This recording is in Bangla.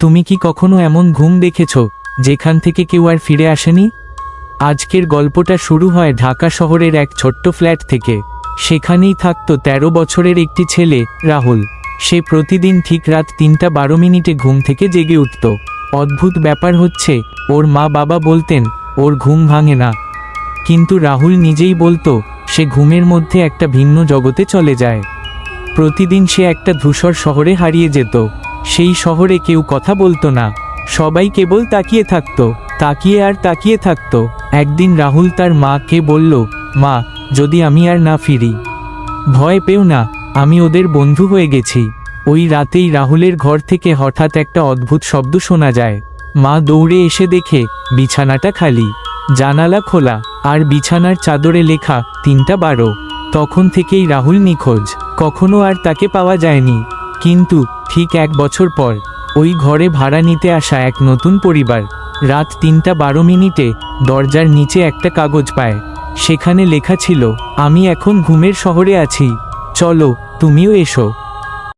তুমি কি কখনো এমন ঘুম দেখেছ, যেখান থেকে কেউ আর ফিরে আসেনি? আজকের গল্পটা শুরু হয় ঢাকা শহরের এক ছোট্ট ফ্ল্যাট থেকে। সেখানেই থাকতো ১৩ বছরের একটি ছেলে, রাহুল। সে প্রতিদিন ঠিক রাত তিনটা বারো মিনিটে ঘুম থেকে জেগে উঠত। অদ্ভুত ব্যাপার হচ্ছে, ওর মা বাবা বলতেন, ওর ঘুম ভাঙে না। কিন্তু রাহুল নিজেই বলতো, সে ঘুমের মধ্যে একটা ভিন্ন জগতে চলে যায়। প্রতিদিন সে একটা ধূসর শহরে হারিয়ে যেত। সেই শহরে কেউ কথা বলতো না। সবাই কেবল তাকিয়ে থাকতো, তাকিয়ে আর তাকিয়ে থাকতো। একদিন রাহুল তার মাকে বলল, মা, যদি আমি আর না ফিরি, ভয় পেও না, আমি ওদের বন্ধু হয়ে গেছি। ওই রাতেই রাহুলের ঘর থেকে হঠাৎ একটা অদ্ভুত শব্দ শোনা যায়। মা দৌড়ে এসে দেখে, বিছানাটা খালি। জানালা খোলা, আর বিছানার চাদরে লেখা, তিনটা বারো। তখন থেকেই রাহুল নিখোঁজ, কখনো আর তাকে পাওয়া যায়নি। কিন্তু ঠিক এক বছর পর, ওই ঘরে ভাড়া নিতে আসা এক নতুন পরিবার রাত তিনটা বারো মিনিটে দরজার নিচে একটা কাগজ পায়। সেখানে লেখা ছিল, আমি এখন ঘুমের শহরে আছি। চলো, তুমিও এসো।